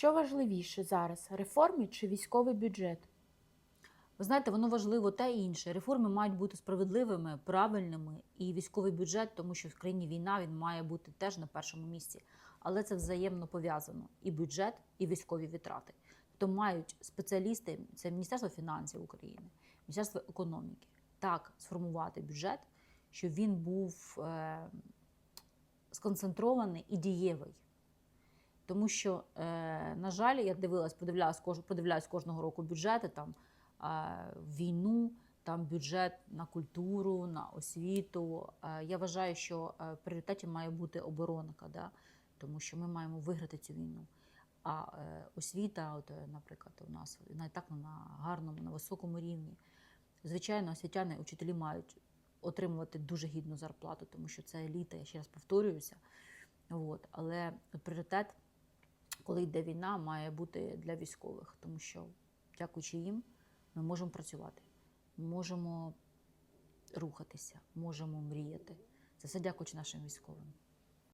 Що важливіше зараз реформи чи військовий бюджет? Ви знаєте, воно важливо і інше. Реформи мають бути справедливими, правильними, і військовий бюджет, тому що в країні війна він має бути теж на першому місці. Але це взаємно пов'язано і бюджет, і військові витрати. То мають спеціалісти, це Міністерство фінансів України, Міністерство економіки, так сформувати бюджет, щоб він був е, сконцентрований і дієвий. Тому що, е, на жаль, я дивилась, подивлялась, кож- подивляюсь кожного року бюджети там війну, там бюджет на культуру, на освіту. Я вважаю, що е, в пріоритеті має бути оборонка, да? тому що ми маємо виграти цю війну. А е, освіта, от, наприклад, у нас на так на гарному, на високому рівні. Звичайно, освітяни, учителі мають отримувати дуже гідну зарплату, тому що це еліта, я ще раз повторююся. От. Але пріоритет, коли йде війна, має бути для військових, тому що, дякуючи їм, ми можемо працювати, можемо рухатися, можемо мріяти. Це все дякуючи нашим військовим.